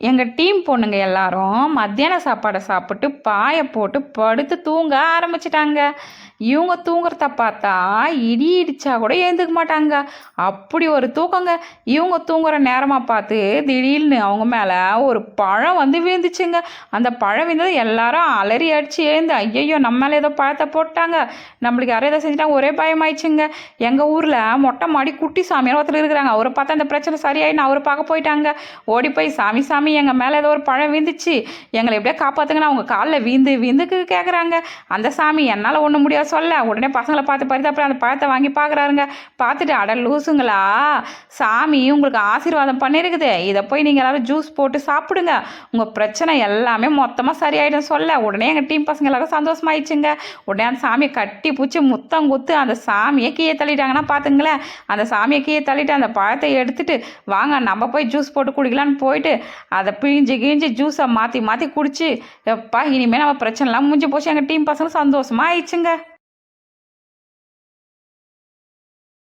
எங்கள் டீம் பொண்ணுங்க எல்லாரும் மத்தியான சாப்பாடை சாப்பிட்டு பாயை போட்டு படுத்து தூங்க ஆரம்பிச்சிட்டாங்க. இவங்க தூங்குறத பார்த்தா இடி இடிச்சா கூட எழுந்துக்க மாட்டாங்க. அப்படி ஒரு தூக்கங்க. இவங்க தூங்குற நேரமாக பார்த்து திடீர்னு அவங்க மேலே ஒரு பழம் வந்து விழுந்துச்சுங்க. அந்த பழம் விழுந்தது எல்லாரும் அலறி அடிச்சு எழுந்து ஐயையோ நம்ம மேலே ஏதோ பழத்தை போட்டாங்க. நம்மளுக்கு யாரும் ஏதோ செஞ்சுட்டாங்க ஒரே பயமாயிடுச்சுங்க. எங்கள் ஊரில் மொட்டை மாடி குட்டி சாமியார் ஒருத்தர் இருக்கிறாங்க. அவரை பார்த்தா அந்த பிரச்சனை சரியாயின்னு அவரை பார்க்க போயிட்டாங்க. ஓடி போய் சாமி சாமி எங்கள் மேலே ஏதோ ஒரு பழம் விழுந்துச்சு. எங்களை எப்படியா காப்பாற்றுங்கன்னு அவங்க காலில் வீந்து வீந்துக்கு கேட்குறாங்க அந்த சாமி என்னால் ஒன்றும் முடியாது. சொல்ல. உடனே பசங்களை பார்த்து பறித்து அப்புறம் அந்த பழத்தை வாங்கி பார்க்குறாருங்க. பார்த்துட்டு அட லூசுங்களா சாமி உங்களுக்கு ஆசீர்வாதம் பண்ணியிருக்குது இதை போய் நீங்கள் எல்லோரும் ஜூஸ் போட்டு சாப்பிடுங்க. உங்கள் பிரச்சனை எல்லாமே மொத்தமாக சரியாயிடும் சொல்ல. உடனே எங்கள் டீம் பசங்க எல்லோரும் சந்தோஷமாயிடுச்சுங்க. உடனே அந்த சாமியை கட்டி பூச்சி முத்தம் குத்து அந்த சாமியை கீழே தள்ளிட்டாங்கன்னா பார்த்துங்களேன். அந்த சாமியை கீழே தள்ளிட்டு அந்த பழத்தை எடுத்துட்டு வாங்க நம்ம போய் ஜூஸ் போட்டு குடிக்கலான்னு போயிட்டு அதை பிழிஞ்சு கிழிஞ்சு ஜூஸை மாற்றி மாற்றி குடிச்சு எப்பா இனிமேல் நம்ம பிரச்சனைலாம் முடிஞ்சு போச்சு. எங்கள் டீம் பசங்க சந்தோஷமாக ஆயிடுச்சுங்க